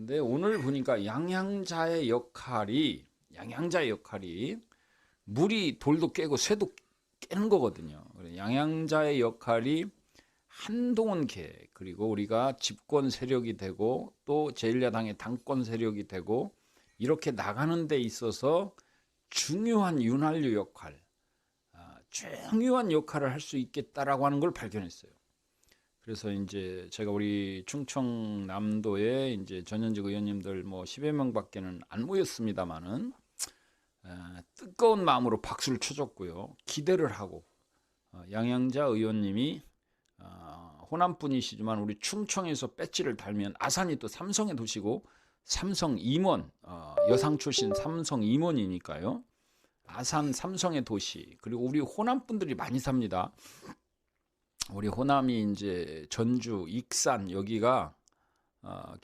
근데 오늘 보니까 양양자의 역할이 양양자의 역할이 물이 돌도 깨고 쇠도 깨는 거거든요. 양양자의 역할이 한동훈 계 그리고 우리가 집권 세력이 되고 또 제1야당의 당권 세력이 되고 이렇게 나가는 데 있어서 중요한 윤활유 역할, 아, 중요한 역할을 할 수 있겠다라고 하는 걸 발견했어요. 그래서 이제 제가 우리 충청남도에 이제 전현직 의원님들 뭐 10여 명밖에는 안 모였습니다만은 에, 뜨거운 마음으로 박수를 쳐줬고요. 기대를 하고 어, 양양자 의원님이 어, 호남 분이시지만 우리 충청에서 배지를 달면 아산이 또 삼성의 도시고 삼성 임원 어, 여상 출신 삼성 임원이니까요. 아산 삼성의 도시 그리고 우리 호남 분들이 많이 삽니다. 우리 호남이 이제 전주, 익산 여기가 어,